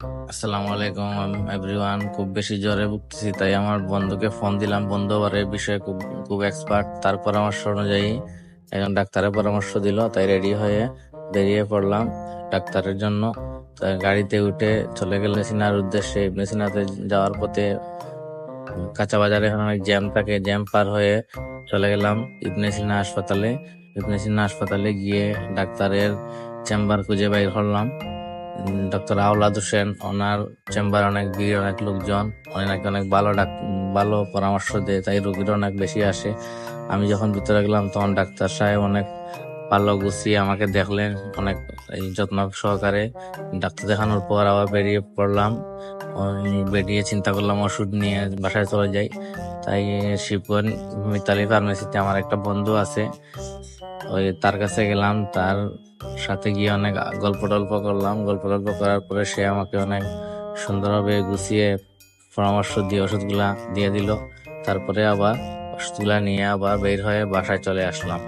আসসালামু আলাইকুম এভরিওয়ান খুব বেশি জ্বরে ভুগতেছি, তাই আমার বন্ধুকে ফোন দিলাম। বন্ধু আবার এই বিষয়ে খুব খুব এক্সপার্ট তার পরামর্শ অনুযায়ী একজন ডাক্তারের পরামর্শ দিল, তাই রেডি হয়ে বেরিয়ে পড়লাম ডাক্তারের জন্য। গাড়িতে উঠে চলে গেল মেসিনার উদ্দেশ্যে। মেসিনাতে যাওয়ার পথে কাঁচা বাজারে এখন অনেক জ্যাম থাকে, জ্যাম পার হয়ে চলে গেলাম ইবনে সিনা হাসপাতালে। ইবনে সিনা হাসপাতালে গিয়ে ডাক্তারের চেম্বার খুঁজে বাইর করলাম ডক্টর আওলাদ হোসেন, ওনার চেম্বার অনেক ভিড়, অনেক লোকজন উনি নাকি অনেক ভালো ডাক, ভালো পরামর্শ দেয়, তাই রোগীর অনেক বেশি আসে। আমি যখন ভিতরে গেলাম, তখন ডাক্তার সাহেব অনেক ভালো গুছিয়ে আমাকে দেখলেন, অনেক যত্ন সহকারে। ডাক্তার দেখানোর পর আবার বেরিয়ে পড়লাম বেরিয়ে চিন্তা করলাম, ওষুধ নিয়ে বাসায় চলে যাই। তাই শিবগঞ্জ মিতালি ফার্মেসিতে আমার একটা বন্ধু আছে, ওই তার কাছে গেলাম, তার সাথে গিয়ে অনেক গল্প টল্প করলাম। গল্প টল্প করার পরে সে আমাকে অনেক সুন্দরভাবে গুছিয়ে পরামর্শ দিয়ে ওষুধগুলা দিয়ে দিল। তারপরে আবার ওষুধগুলা নিয়ে আবার বের হয়ে বাসায় চলে আসলাম।